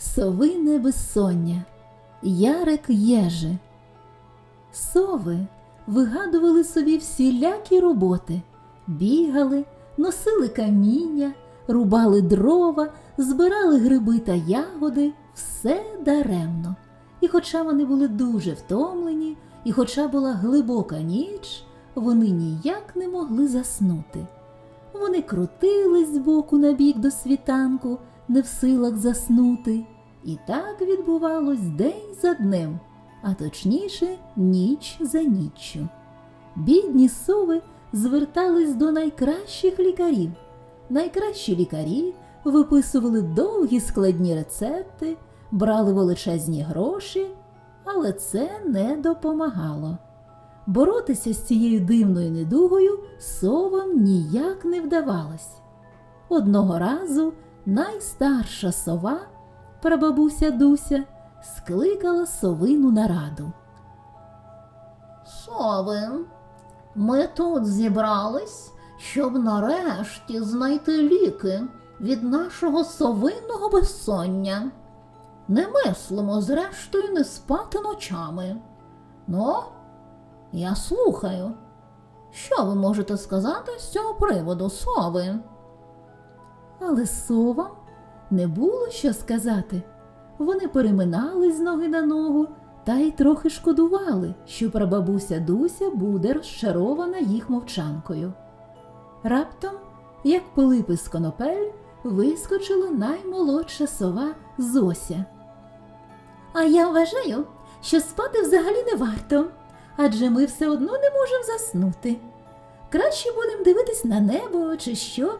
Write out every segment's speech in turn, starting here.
Совине безсоння Ярик Єжи. Сови вигадували собі всілякі роботи, бігали, носили каміння, рубали дрова, збирали гриби та ягоди, все даремно. І хоча вони були дуже втомлені, і хоча була глибока ніч, вони ніяк не могли заснути. Вони крутились з боку на бік до світанку, не в силах заснути. І так відбувалось день за днем, а точніше ніч за ніччю. Бідні сови звертались до найкращих лікарів. Найкращі лікарі виписували довгі складні рецепти, брали величезні гроші, але це не допомагало. Боротися з цією дивною недугою совам ніяк не вдавалось. Одного разу найстарша сова, прабабуся Дуся, скликала совину на раду. Сови, ми тут зібрались, щоб нарешті знайти ліки від нашого совинного безсоння. Не мислимо, зрештою, не спати ночами. Ну, я слухаю. Що ви можете сказати з цього приводу, сови? Але совам не було що сказати. Вони переминались з ноги на ногу та й трохи шкодували, що прабабуся Дуся буде розчарована їх мовчанкою. Раптом, як Пилип із конопель, вискочила наймолодша сова Зося. А я вважаю, що спати взагалі не варто, адже ми все одно не можемо заснути. Краще будемо дивитись на небо чи що.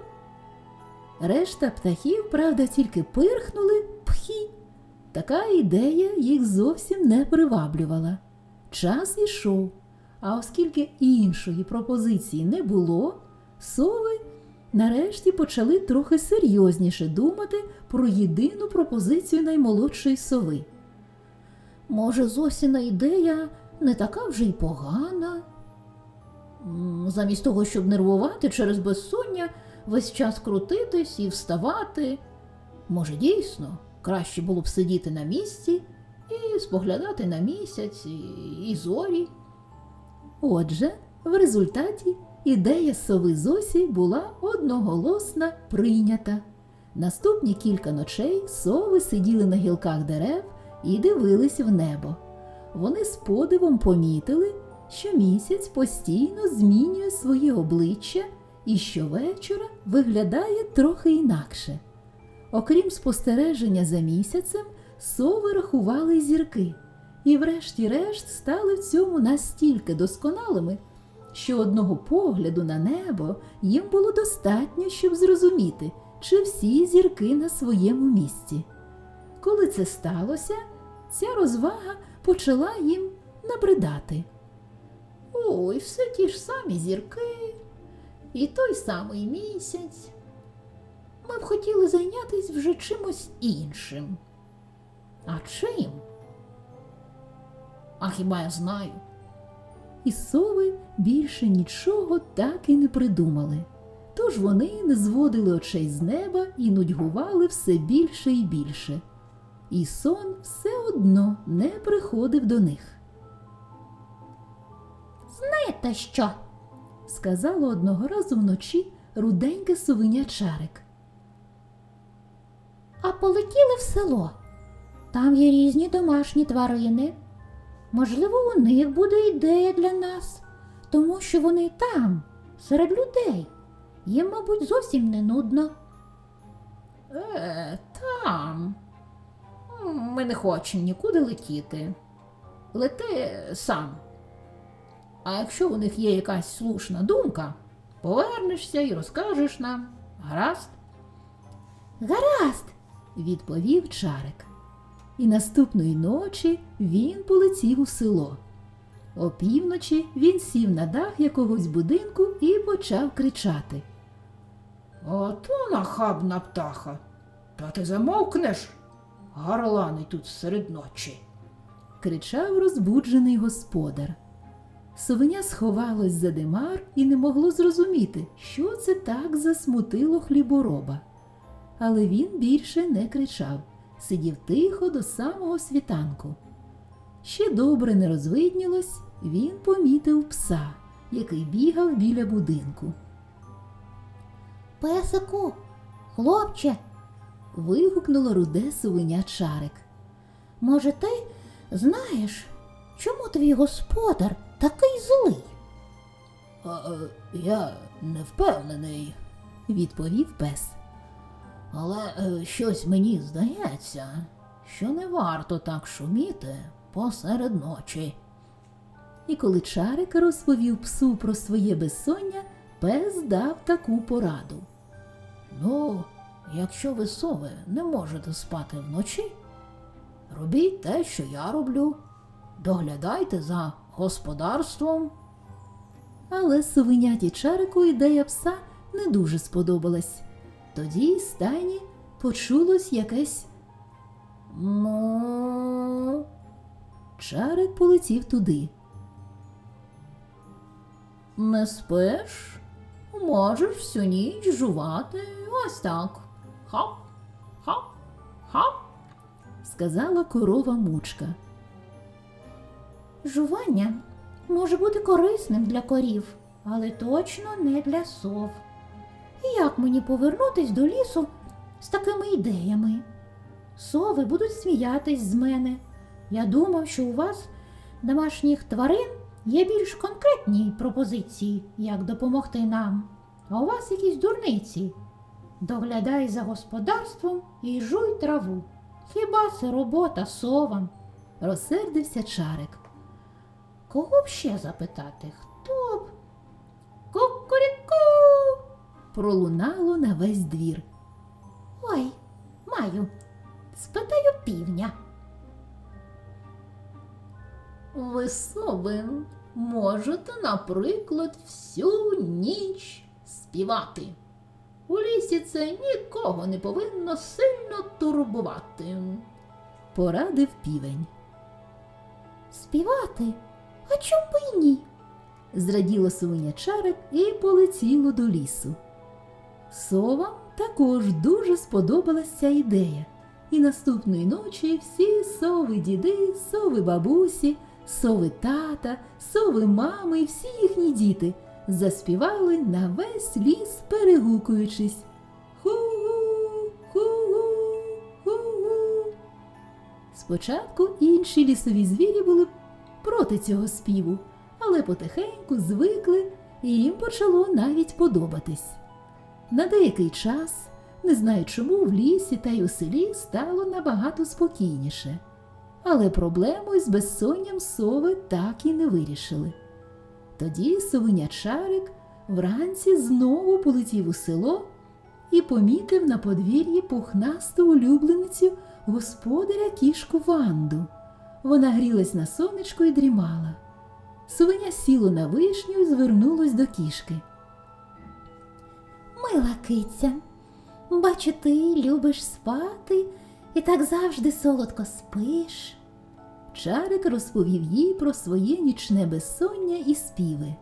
Решта птахів, правда, тільки пирхнули пхі. Така ідея їх зовсім не приваблювала. Час ішов, а оскільки іншої пропозиції не було, сови нарешті почали трохи серйозніше думати про єдину пропозицію наймолодшої сови. Може, Зосіна ідея не така вже й погана. Замість того, щоб нервувати через безсоння, весь час крутитись і вставати. Може, дійсно, краще було б сидіти на місці і споглядати на місяць і, зорі. Отже, в результаті ідея сови Зосі була одноголосно прийнята. Наступні кілька ночей сови сиділи на гілках дерев і дивились в небо. Вони з подивом помітили, що місяць постійно змінює своє обличчя і щовечора виглядає трохи інакше. Окрім спостереження за місяцем, сови рахували зірки, і врешті-решт стали в цьому настільки досконалими, що одного погляду на небо їм було достатньо, щоб зрозуміти, чи всі зірки на своєму місці. Коли це сталося, ця розвага почала їм набридати. Ой, все ті ж самі зірки, і той самий місяць. Ми б хотіли зайнятися вже чимось іншим. А чим? А хіба я знаю? І сови більше нічого так і не придумали. Тож вони не зводили очей з неба і нудьгували все більше і більше. І сон все одно не приходив до них. Знаєте що? Сказала одного разу вночі руденьке совиня Чарик. А полетіли в село. Там є різні домашні тварини. Можливо, у них буде ідея для нас, тому що вони там, серед людей. Їм, мабуть, зовсім не нудно. Е, там. Ми не хочемо нікуди летіти. Лети сам. А якщо у них є якась слушна думка, повернешся і розкажеш нам. Гаразд? Гаразд, відповів Чарик. І наступної ночі він полетів у село. Опівночі він сів на дах якогось будинку і почав кричати. Ото нахабна птаха. Та ти замовкнеш? Гарлани тут серед ночі. кричав розбуджений господар. Совеня сховалось за димар і не могло зрозуміти, що це так засмутило хлібороба. Але він більше не кричав, сидів тихо до самого світанку. Ще добре не розвиднілось, він помітив пса, який бігав біля будинку. Песику, хлопче, Вигукнуло руде совеня Чарик. може, ти знаєш, чому твій господар такий злий? А, я не впевнений, Відповів пес. але е, щось мені здається, що не варто так шуміти посеред ночі. І коли Чарик розповів псу про своє безсоння, пес дав таку пораду. Ну, якщо ви сови не можете спати вночі, робіть те, що я роблю. Доглядайте за господарством. Але совеняті Чарику ідея пса не дуже сподобалась. Тоді з стайні почулось якесь Ну, Чарик полетів туди. не спиш? Можеш всю ніч жувати ось так. Хап, хап, хап. сказала корова мучка. Жування може бути корисним для корів, але точно не для сов. І як мені повернутись до лісу з такими ідеями? Сови будуть сміятись з мене. Я думав, що у вас, домашніх тварин, є більш конкретні пропозиції, як допомогти нам. А у вас якісь дурниці. Доглядай за господарством і жуй траву. Хіба це робота совам? Розсердився Чарик. Кого б ще запитати? Хто б? Кукуріку! Пролунало на весь двір. Ой, маю. Спитаю півня. Ви сови можете, наприклад, всю ніч співати. У лісі це нікого не повинно сильно турбувати. Порадив півень. Співати? А чому б ні? Зраділо совеня Чарик і полетіло до лісу. Совам також дуже сподобалась ця ідея. І наступної ночі всі сови діди, сови бабусі, сови тата, сови мами і всі їхні діти заспівали на весь ліс, перегукуючись. Ху-гу, ху-гу, ху-гу. Спочатку інші лісові звірі були проти цього співу, але потихеньку звикли і їм почало навіть подобатись. На деякий час, не знаю чому, в лісі та й у селі стало набагато спокійніше. Але проблему із безсонням сови так і не вирішили. Тоді совеня Чарик вранці знову полетів у село і помітив на подвір'ї пухнасту улюбленицю господаря кішку Ванду. Вона грілась на сонечку і дрімала. Совеня сіло на вишню і звернулось до кішки. Мила киця, бачу, ти любиш спати і так завжди солодко спиш. Чарик розповів їй про своє нічне безсоння і співи.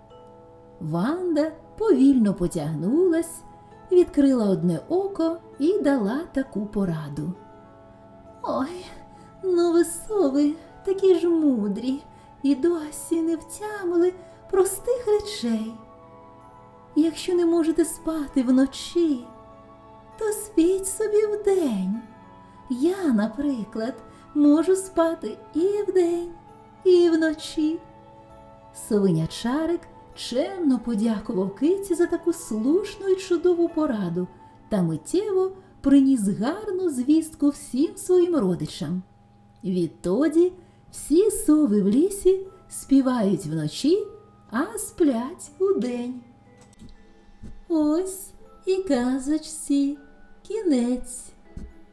Ванда повільно потягнулась, відкрила одне око і дала таку пораду. Ой, ну ви сови, такі ж мудрі, і досі не втямили простих речей. Якщо не можете спати вночі, то спіть собі вдень. Я, наприклад, можу спати і вдень, і вночі. Совиня Чарик чемно подякував киці за таку слушну і чудову пораду та миттєво приніс гарну звістку всім своїм родичам. Відтоді всі сови в лісі співають вночі, а сплять удень. Ось і казочці кінець.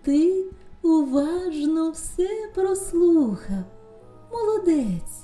Ти уважно все прослухав. Молодець.